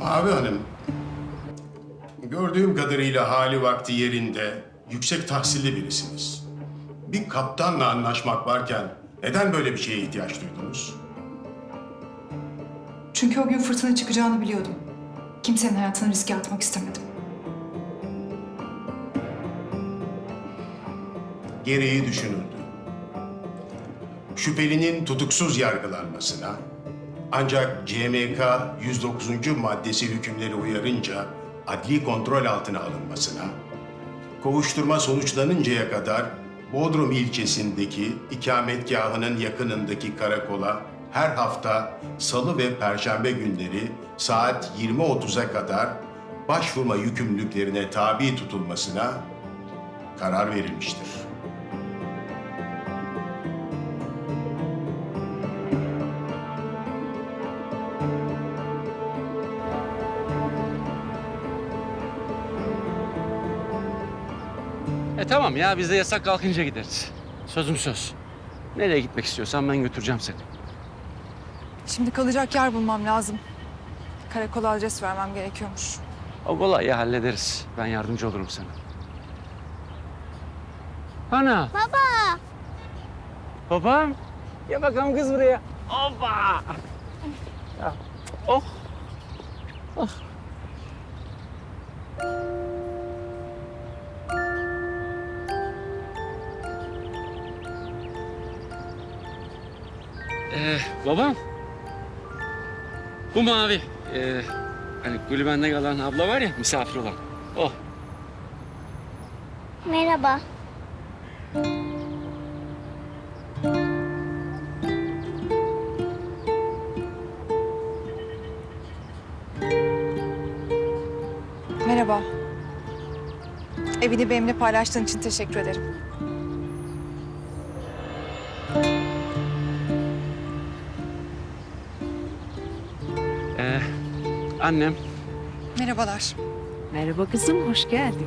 Mavi Hanım, gördüğüm kadarıyla hali vakti yerinde, yüksek tahsilli birisiniz. Bir kaptanla anlaşmak varken neden böyle bir şeye ihtiyaç duydunuz? Çünkü o gün fırtına çıkacağını biliyordum. Kimsenin hayatını riske atmak istemedim. Gereği düşünüldü. Şüphelinin tutuksuz yargılanmasına, ancak CMK 109. maddesi hükümleri uyarınca adli kontrol altına alınmasına, kovuşturma sonuçlanıncaya kadar Bodrum ilçesindeki ikametgahının yakınındaki karakola her hafta salı ve perşembe günleri saat 20.30'a kadar başvurma yükümlülüklerine tabi tutulmasına karar verilmiştir. E tamam ya biz de yasak kalkınca gideriz. Sözüm söz. Nereye gitmek istiyorsan ben götüreceğim seni. Şimdi kalacak yer bulmam lazım. Karakola adres vermem gerekiyormuş. O kolay ya hallederiz. Ben yardımcı olurum sana. Ana. Baba. Babam. Ya bakalım kız buraya. Hoppa. Ya, Oh. Oh. Ee, babam. Bu mavi. Ee, hani kulübende kalan abla var ya misafir olan. O. Merhaba. Merhaba. Evini benimle paylaştığın için teşekkür ederim. Annem. Merhabalar. Merhaba kızım, hoş geldin.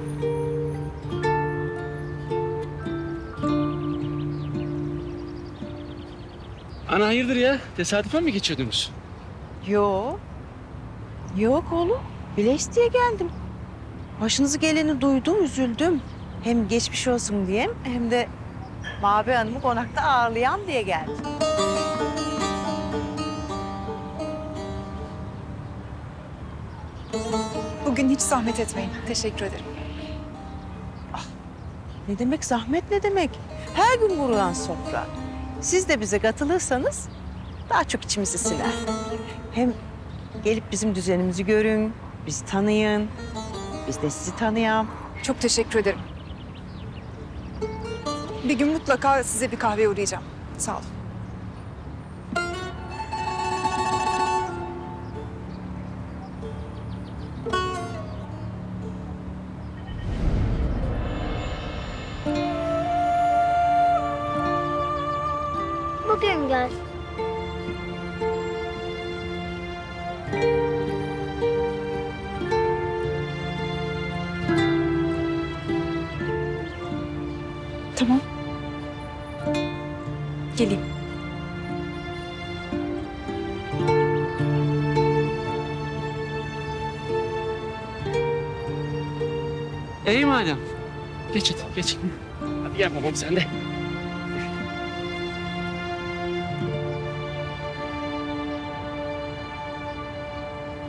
Ana hayırdır ya? Tesadüfen mi geçiyordunuz? Yok. Yok oğlum. Bile isteye geldim. Başınızı geleni duydum, üzüldüm. Hem geçmiş olsun diyeyim, hem de Mavi Hanım'ı konakta ağırlayan diye geldim. Bugün hiç zahmet etmeyin. Teşekkür ederim. Ne demek zahmet ne demek? Her gün vurulan sofra. Siz de bize katılırsanız daha çok içimizi siner. Hem gelip bizim düzenimizi görün, bizi tanıyın. Biz de sizi tanıyalım. Çok teşekkür ederim. Bir gün mutlaka size bir kahve uğrayacağım. Sağ olun. Bugün gel. Tamam. Geleyim. İyi madem. Geç hadi geç. Hadi gel babam sen de.